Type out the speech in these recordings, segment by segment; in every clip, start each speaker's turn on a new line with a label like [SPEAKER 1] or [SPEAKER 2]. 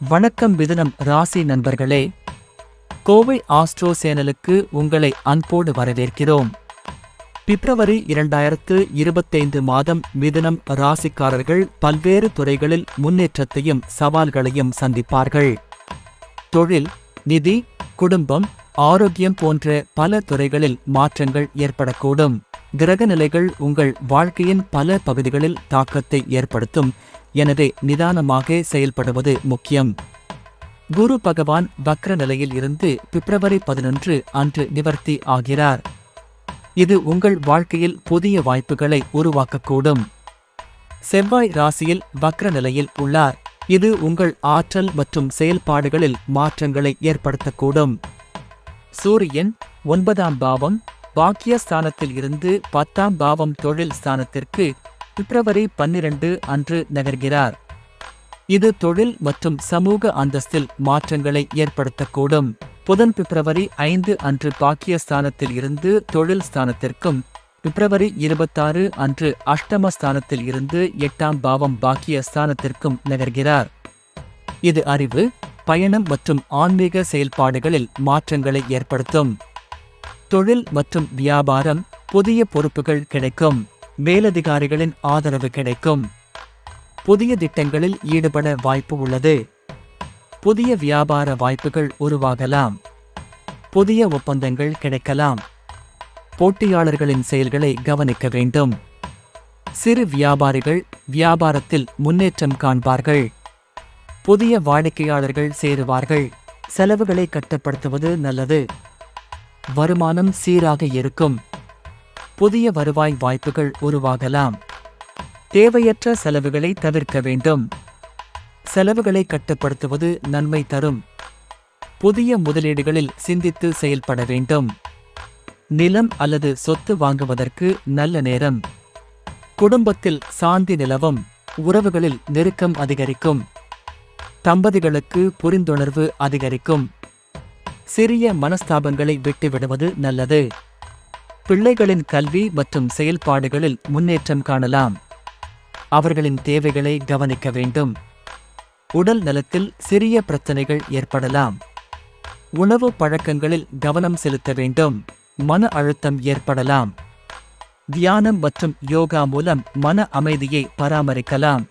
[SPEAKER 1] வணக்கம் மிதுனம் ராசி நண்பர்களே. கோவை ஆஸ்ட்ரோ சேனலுக்கு உங்களை அன்போடு வரவேற்கிறோம். பிப்ரவரி இரண்டாயிரத்து இருபத்தைந்து மாதம் மிதுனம் ராசிக்காரர்கள் பல்வேறு துறைகளில் முன்னேற்றத்தையும் சவால்களையும் சந்திப்பார்கள். தொழில் நிதி குடும்பம் ஆரோக்கியம் போன்ற பல துறைகளில் மாற்றங்கள் ஏற்படக்கூடும். கிரக நிலைகள் உங்கள் வாழ்க்கையின் பல பகுதிகளில் தாக்கத்தை ஏற்படுத்தும். எனவே நிதானமாக செயல்படுவது முக்கியம். குரு பகவான் வக்ர நிலையில் இருந்து பிப்ரவரி பதினொன்று அன்று நிவர்த்தி ஆகிறார். இது உங்கள் வாழ்க்கையில் புதிய வாய்ப்புகளை உருவாக்கக்கூடும். செவ்வாய் ராசியில் வக்ர நிலையில் உள்ளார். இது உங்கள் ஆற்றல் மற்றும் செயல்பாடுகளில் மாற்றங்களை ஏற்படுத்தக்கூடும். சூரியன் ஒன்பதாம் பாவம் பாக்கியஸ்தானத்தில் இருந்து பத்தாம் பாவம் தொழில் ஸ்தானத்திற்கு பிப்ரவரி பன்னிரண்டு அன்று நகர்கிறார். இது தொழில் மற்றும் சமூக அந்தஸ்தில் மாற்றங்களை ஏற்படுத்தக்கூடும். புதன் பிப்ரவரி ஐந்து அன்று பாக்கியஸ்தானத்தில் இருந்து தொழில் ஸ்தானத்திற்கும் பிப்ரவரி இருபத்தாறு அன்று அஷ்டம ஸ்தானத்தில் இருந்து எட்டாம் பாவம் பாக்கிய ஸ்தானத்திற்கும் நகர்கிறார். இது அறிவு பயணம் மற்றும் ஆன்மீக செயல்பாடுகளில் மாற்றங்களை ஏற்படுத்தும். தொழில் மற்றும் வியாபாரம் புதிய பொறுப்புகள் கிடைக்கும். மேலதிகாரிகளின் ஆதரவு கிடைக்கும். புதிய திட்டங்களில் ஈடுபட வாய்ப்பு உள்ளது. புதிய வியாபார வாய்ப்புகள் உருவாகலாம். புதிய ஒப்பந்தங்கள் கிடைக்கலாம். போட்டியாளர்களின் செயல்களை கவனிக்க வேண்டும். சிறு வியாபாரிகள் வியாபாரத்தில் முன்னேற்றம் காண்பார்கள். புதிய வாடிக்கையாளர்கள் சேருவார்கள். செலவுகளை கட்டுப்படுத்துவது நல்லது. வருமானம் சீராக இருக்கும். புதிய வருவாய் வாய்ப்புகள் உருவாகலாம். தேவையற்ற செலவுகளை தவிர்க்க வேண்டும். செலவுகளை கட்டுப்படுத்துவது நன்மை தரும். புதிய முதலீடுகளில் சிந்தித்து செயல்பட வேண்டும். நிலம் அல்லது சொத்து வாங்குவதற்கு நல்ல நேரம். குடும்பத்தில் சாந்தி நிலவும். உறவுகளில் நெருக்கம் அதிகரிக்கும். தம்பதிகளுக்கு புரிந்துணர்வு அதிகரிக்கும். சிறிய மனஸ்தாபங்களை விட்டுவிடுவது நல்லது. பிள்ளைகளின் கல்வி மற்றும் செயல்பாடுகளில் முன்னேற்றம் காணலாம். அவர்களின் தேவைகளை கவனிக்க வேண்டும். உடல் நலத்தில் சிறிய பிரச்சனைகள் ஏற்படலாம். உணவு பழக்கங்களில் கவனம் செலுத்த வேண்டும். மன அழுத்தம் ஏற்படலாம். தியானம் மற்றும் யோகா மூலம் மன அமைதியை பராமரிக்கலாம்.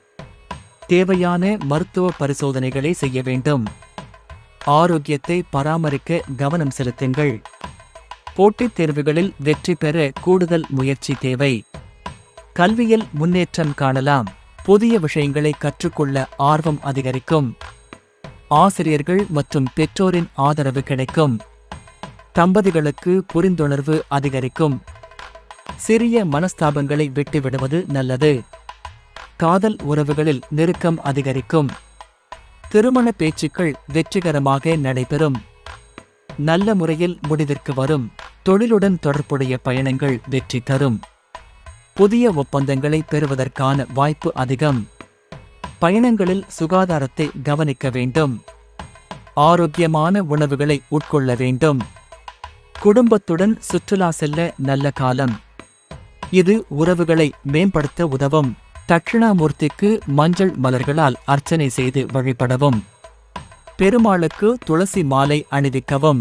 [SPEAKER 1] தேவையான மருத்துவ பரிசோதனைகளை செய்ய வேண்டும். ஆரோக்கியத்தை பராமரிக்க கவனம் செலுத்துங்கள். போட்டித் தேர்வுகளில் வெற்றி பெற கூடுதல் முயற்சி தேவை. கல்வியில் முன்னேற்றம் காணலாம். புதிய விஷயங்களை கற்றுக்கொள்ள ஆர்வம் அதிகரிக்கும். ஆசிரியர்கள் மற்றும் பெற்றோரின் ஆதரவு கிடைக்கும். தம்பதிகளுக்கு புரிந்துணர்வு அதிகரிக்கும். சிறிய மனஸ்தாபங்களை விட்டுவிடுவது நல்லது. காதல் உறவுகளில் நெருக்கம் அதிகரிக்கும். திருமண பேச்சுக்கள் வெற்றிகரமாக நடைபெறும். நல்ல முறையில் முடிவிற்கு வரும். தொழிலுடன் தொடர்புடைய பயணங்கள் வெற்றி தரும். புதிய ஒப்பந்தங்களை பெறுவதற்கான வாய்ப்பு அதிகம். பயணங்களில் சுகாதாரத்தை கவனிக்க வேண்டும். ஆரோக்கியமான உணவுகளை உட்கொள்ள வேண்டும். குடும்பத்துடன் சுற்றுலா செல்ல நல்ல காலம். இது உறவுகளை மேம்படுத்த உதவும். தட்சிணாமூர்த்திக்கு மஞ்சள் மலர்களால் அர்ச்சனை செய்து வழிபடவும். பெருமாளுக்கு துளசி மாலை அணிவிக்கவும்.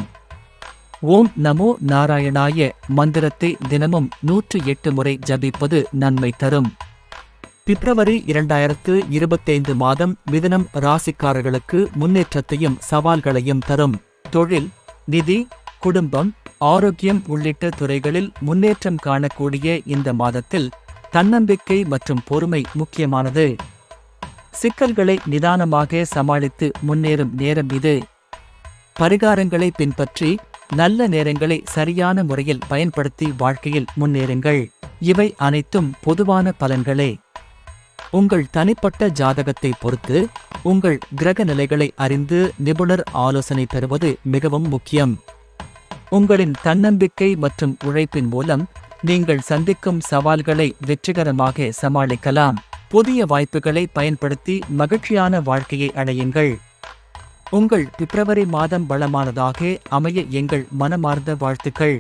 [SPEAKER 1] ஓம் நமோ நாராயணாய மந்திரத்தை தினமும் நூற்று எட்டு முறை ஜபிப்பது நன்மை தரும். பிப்ரவரி இரண்டாயிரத்து இருபத்தைந்து மாதம் மிதனம் ராசிக்காரர்களுக்கு முன்னேற்றத்தையும் சவால்களையும் தரும். தொழில் நிதி குடும்பம் ஆரோக்கியம் உள்ளிட்ட துறைகளில் முன்னேற்றம் காணக்கூடிய இந்த மாதத்தில் தன்னம்பிக்கை மற்றும் பொறுமை முக்கியமானது. சிக்கல்களை நிதானமாக சமாளித்து முன்னேறும் நேரம் இது. பரிகாரங்களை பின்பற்றி நல்ல நேரங்களை சரியான முறையில் பயன்படுத்தி வாழ்க்கையில் முன்னேறுங்கள். இவை அனைத்தும் பொதுவான பலன்களே. உங்கள் தனிப்பட்ட ஜாதகத்தை பொறுத்து உங்கள் கிரக நிலைகளை அறிந்து நிபுணர் ஆலோசனை பெறுவது மிகவும் முக்கியம். உங்களின் தன்னம்பிக்கை மற்றும் உழைப்பின் மூலம் நீங்கள் சந்திக்கும் சவால்களை வெற்றிகரமாக சமாளிக்கலாம். புதிய வாய்ப்புகளை பயன்படுத்தி மகிழ்ச்சியான வாழ்க்கையை அடையுங்கள். உங்கள் பிப்ரவரி மாதம் வளமானதாக அமைய எங்கள் மனமார்ந்த வாழ்த்துக்கள்.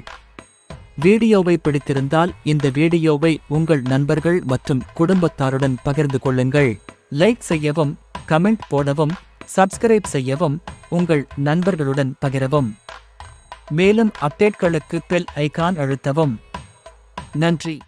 [SPEAKER 1] வீடியோவை பிடித்திருந்தால் இந்த வீடியோவை உங்கள் நண்பர்கள் மற்றும் குடும்பத்தாருடன் பகிர்ந்து கொள்ளுங்கள். லைக் செய்யவும் கமெண்ட் போடவும் சப்ஸ்கிரைப் செய்யவும் உங்கள் நண்பர்களுடன் பகிரவும். மேலும் அப்டேட்களுக்கு பெல் ஐகான் அழுத்தவும். நன்றி.